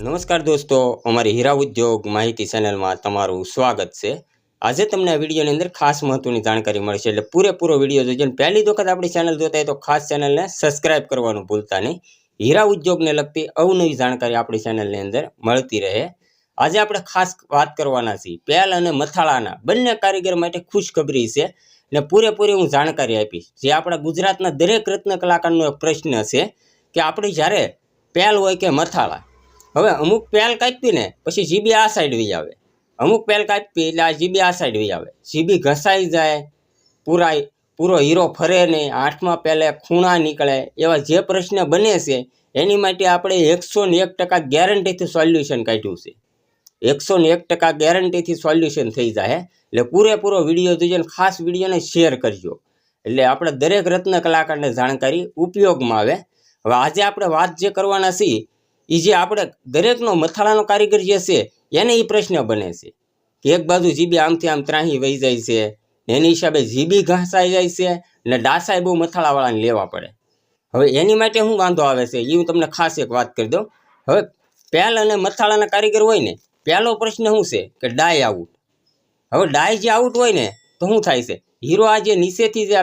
નમસ્કાર દોસ્તો, અમારી હીરા ઉદ્યોગ માહિતી ચેનલમાં તમારું સ્વાગત છે. આજે તમને આ વિડીયોની અંદર ખાસ મહત્વની જાણકારી મળશે, એટલે પૂરેપૂરો વીડિયો અને પહેલી વખત આપણી ચેનલ જોતા હોય તો ખાસ ચેનલને સબસ્ક્રાઇબ કરવાનું ભૂલતા નહીં. હીરા ઉદ્યોગને લગતી અવનવી જાણકારી આપણી ચેનલની અંદર મળતી રહે. આજે આપણે ખાસ વાત કરવાના છીએ પેલ અને મથાળાના, બંને કારીગર માટે ખુશખબરી છે ને પૂરેપૂરી હું જાણકારી આપીશ. જે આપણા ગુજરાતના દરેક રત્ન કલાકારનો એક પ્રશ્ન છે કે આપણે જ્યારે પેલ હોય કે મથાળા હવે અમુક પેલ કાપીને પછી જીબી આ સાઈડ વી આવે. અમુક પેલ કાપી એટલે આ જીબી આ સાઈડ વી આવે. જીબી ઘસાઈ જાય, પૂરાય, પૂરો હીરો ફરે નહીં આઠમાં પહેલે ખૂણા નીકળે, એવા જે પ્રશ્ન બને છે, એની માટે આપણે એકસો ને એક ટકા ગેરંટીથી સોલ્યુશન કાઢ્યું છે. એકસો ને એક ટકા ગેરંટીથી સોલ્યુશન થઈ જાય એટલે પૂરેપૂરો વીડિયો જોજો ખાસ વિડીયોને શેર કરજો. એટલે આપણે દરેક રત્ન કલાકારને જાણકારી ઉપયોગમાં આવે. હવે આજે આપણે વાત જે કરવાના છીએ એ જે આપણે દરેકનો મથાળાનો કારીગર જે છે, એને એ પ્રશ્ન બને છે. કે એક બાજુ જીબી આમથી આમ ત્રાહી વહી જાય છે, એની હિસાબે જીબી ઘાસાઈ જાય છે ને ડાસાઈ બહુ મથાળાવાળાને લેવા પડે. હવે એની માટે શું વાંધો આવે છે એ હું તમને ખાસ એક વાત કરી દઉં. હવે પહેલ અને મથાળાના કારીગર હોય ને પહેલો પ્રશ્ન શું છે? કે ડાય આઉટ. હવે ડાય જે આઉટ હોય ને, તો શું થાય છે? હીરો આ જે નીચેથી જે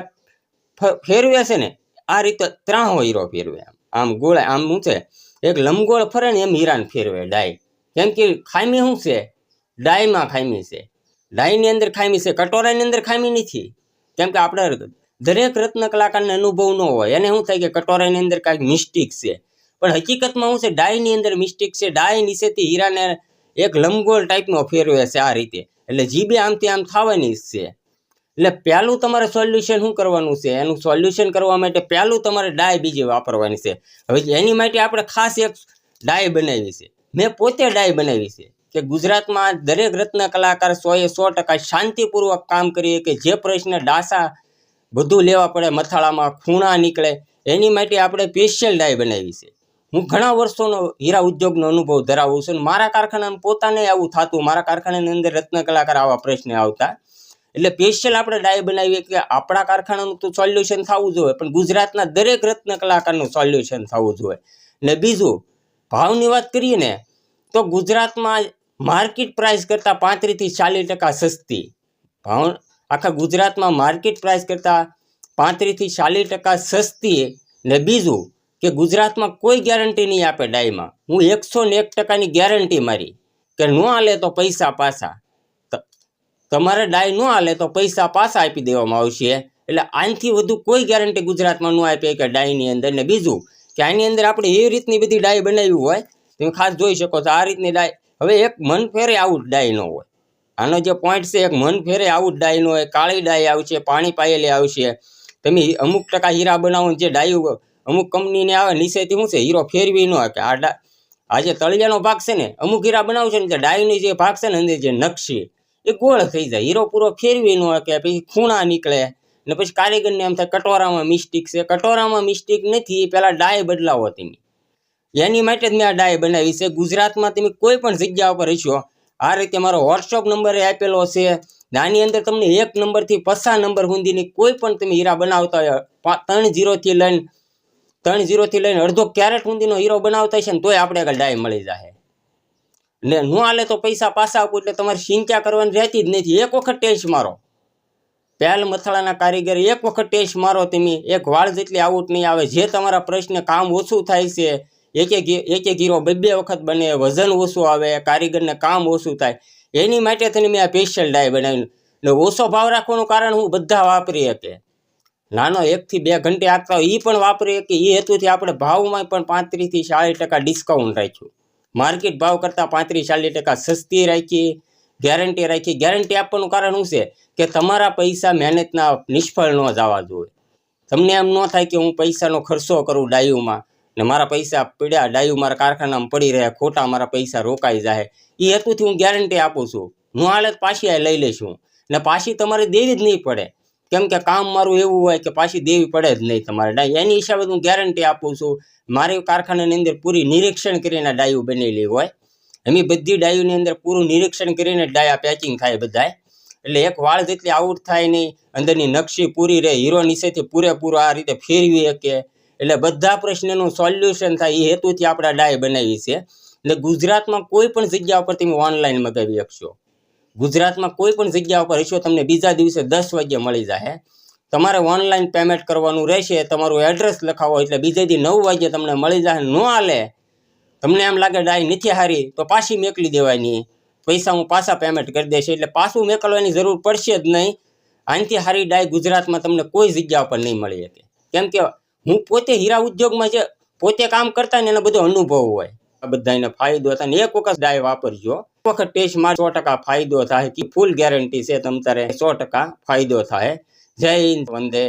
ફેરવે છે ને, આ રીતે ત્રાહો હીરો ફેરવે આમ. આમ ગોળા, આમ શું છે? એક લંબગોળ ફરે ને એમ હીરાને ફેરવે ડાય. કેમ કે ખામી શું છે? ડાયમાં ખામી છે. ડાયની અંદર ખામી છે, કટોરાની અંદર ખામી નથી. કેમ કે આપણે દરેક રત્ન કલાકારને અનુભવ ન હોય. એને શું થાય કે કટોરાની અંદર કાંઈક મિસ્ટેક છે. પણ હકીકતમાં શું છે? ડાયની અંદર મિસ્ટેક છે. ડાય નીચેથી હીરાને એક લંબગોળ ટાઈપનો ફેરવે છે આ રીતે. એટલે જીબે આમથી આમ થવાની છે. એટલે પહેલું તમારે સોલ્યુશન શું કરવાનું છે? એનું સોલ્યુશન કરવા માટે પહેલું તમારે ડાય બીજી વાપરવાની છે. હવે એની માટે આપણે ખાસ એક ડાય બનાવી છે. મેં પોતે ડાય બનાવી છે કે ગુજરાતમાં દરેક રત્ન કલાકાર સો એ સો ટકા શાંતિપૂર્વક કામ કરીએ કે જે પ્રશ્ન ડાસા બધું લેવા પડે, મથાળામાં ખૂણા નીકળે, એની માટે આપણે સ્પેશિયલ ડાય બનાવી છે. હું ઘણા વર્ષોનો હીરા ઉદ્યોગનો અનુભવ ધરાવું છું અને મારા કારખાનામાં પોતાને આવું થતું. મારા કારખાનાની અંદર રત્ન કલાકાર આવા પ્રશ્ન આવતા. એટલે સ્પેશિયલ આપણે ડાય બનાવીએ કે આપણા કારખાનાનું તો સોલ્યુશન થવું જોઈએ પણ ગુજરાતના દરેક રત્ન કલાકારનું સોલ્યુશન થવું જોઈએ ને બીજું, ભાવની વાત કરીએ ને, તો ગુજરાતમાં માર્કેટ પ્રાઇસ કરતાં પાંત્રીસથી ચાલીસ ટકા સસ્તી. ભાવ, આખા ગુજરાતમાં માર્કેટ પ્રાઇસ કરતાં પાંત્રીસથી ચાલીસ ટકા સસ્તી. ને બીજું, કે ગુજરાતમાં કોઈ ગેરંટી નહીં આપે ડાયમાં. હું એકસો ને એક ટકાની ગેરંટી મારી, કે ન આલે તો પૈસા પાછા. તમારે ડાય ન હાલે તો પૈસા પાછા આપી દેવામાં આવશે. એટલે આનાથી વધુ કોઈ ગેરંટી ગુજરાતમાં ન આપે કે ડાયની અંદર. ને બીજું કે આની અંદર આપણે એવી રીતની બધી ડાય બનાવી હોય, તમે ખાસ જોઈ શકો છો આ રીતની ડાય. હવે એક મન ફેરે આવું ડાય હોય. આનો જે પોઈન્ટ છે, એક મન ફેરે આવું ડાય હોય. કાળી ડાય આવશે, પાણી પાયેલી આવશે. તમે અમુક ટકા હીરા બનાવો જે ડાયું અમુક કંપનીને આવે નીચેથી શું છે, હીરો ફેરવી ન કે આ આ જે તળિયાનો ભાગ છે ને, અમુક હીરા બનાવશે ને તે ડાયની જે ભાગ છે ને, અંદર જે નકશી એ ગોળ થઈ જાય. હીરો પૂરો ફેરવી ન કે પછી ખૂણા નીકળે. ને પછી કારીગરને એમ થાય, કટોરામાં મિસ્ટેક છે. કટોરામાં મિસ્ટેક નથી પહેલાં ડાય બદલાવો તેની. એની માટે જ મેં આ ડાય બનાવી છે. ગુજરાતમાં તમે કોઈ પણ જગ્યા ઉપર હશો, આ રીતે મારો વોટ્સઅપ નંબર આપેલો છે. આની અંદર તમને એક નંબરથી પચાસ નંબર સુધીની કોઈ પણ તમે હીરા બનાવતા હોય ત્રણ જીરોથી લઈને, ત્રણ જીરોથી લઈને અડધો કેરેટ સુધીનો હીરો બનાવતા છે ને, તોય આપણે આગળ ડાય મળી જાય ને ન હાલે તો પૈસા પાછા આપું, એટલે તમારે સિંચા કરવાની રહેતી જ નથી. એક વખત ટેસ્ટ મારો. પહેલ મથાળાના કારીગર એક વખત ટેસ્ટ મારો તમે. એક વાળ જેટલી આઉટ નહીં આવે. જે તમારા પ્રશ્ન કામ ઓછું થાય છે, એક એક એક બે બે વખત બને, વજન ઓછું આવે, કારીગરને કામ ઓછું થાય. એની માટે થઈને મેં આ સ્પેશિયલ ડાય બનાવ્યું. ને ઓછો ભાવ રાખવાનું કારણ હું બધા વાપરી શકે. નાનો એકથી બે ઘંટે આપતા હોય એ પણ વાપરી શકે. એ હેતુથી આપણે ભાવમાં પણ પાંત્રીસથી ચાલીસ ટકા ડિસ્કાઉન્ટ રાખ્યું. માર્કેટ ભાવ કરતાં પાંત્રીસ, ચાલીસ ટકા સસ્તી રાખી ગેરંટી રાખી. ગેરંટી આપવાનું કારણ શું છે? કે તમારા પૈસા મહેનતના નિષ્ફળ ન જવા જોઈએ. તમને એમ ન થાય કે હું પૈસાનો ખર્ચો કરું ડાયુમાં ને મારા પૈસા પડ્યા, ડાયુ મારા કારખાનામાં પડી રહ્યા, ખોટા મારા પૈસા રોકાઈ જાય. એ હેતુથી હું ગેરંટી આપું છું. હું હાલત પાછી લઈ લઈશું ને પાછી તમારે દેવી જ નહીં પડે. કેમ કે કામ મારું એવું હોય કે પાછી દેવી પડે જ નહીં તમારે ડાય. એની હિસાબે હું ગેરંટી આપું છું, મારી કારખાનાની અંદર પૂરી નિરીક્ષણ કરીને ડાયું બનેલી હોય. એમની બધી ડાયુની અંદર પૂરું નિરીક્ષણ કરીને ડાયા પેકિંગ થાય બધાય. એટલે એક વાળ જેટલી આઉટ થાય નહીં, અંદરની નકશી પૂરી રહે, હીરો નીચેથી પૂરેપૂરો આ રીતે ફેરવી શકે. એટલે બધા પ્રશ્નનું સોલ્યુશન થાય, એ હેતુથી આપણે ડાય બનાવી છે. એટલે ગુજરાતમાં કોઈ પણ જગ્યા ઉપર તમે ઓનલાઈન મગાવી શકશો. ગુજરાતમાં કોઈ પણ જગ્યા ઉપર હશો તમને બીજા દિવસે દસ વાગ્યે મળી જાય તમારે ઓનલાઈન પેમેન્ટ કરવાનું રહેશે, તમારું એડ્રેસ લખાવો એટલે બીજેથી નવ વાગ્યે તમને મળી જાય ન હાલે તમને એમ લાગે ડાય નથી હારી, તો પાછી મેકલી દેવાની. પૈસા હું પાછા પેમેન્ટ કરી દેશે એટલે પાછું મેકલવાની જરૂર પડશે જ નહીં. આનાથી હારી ડાય ગુજરાતમાં તમને કોઈ જગ્યા ઉપર નહીં મળી શકે. કેમ કે હું પોતે હીરા ઉદ્યોગમાં જે પોતે કામ કરતા ને એનો બધો અનુભવ હોય. આ બધાને ફાયદો થાય ને એક વખત ડાય વાપરજો. વખત ટેસ્ટમાં સો ટકા ફાયદો થાય. ફૂલ ગેરંટી છે તમ તારે સો ટકા ફાયદો થાય. જય હિન્દ, વંદે.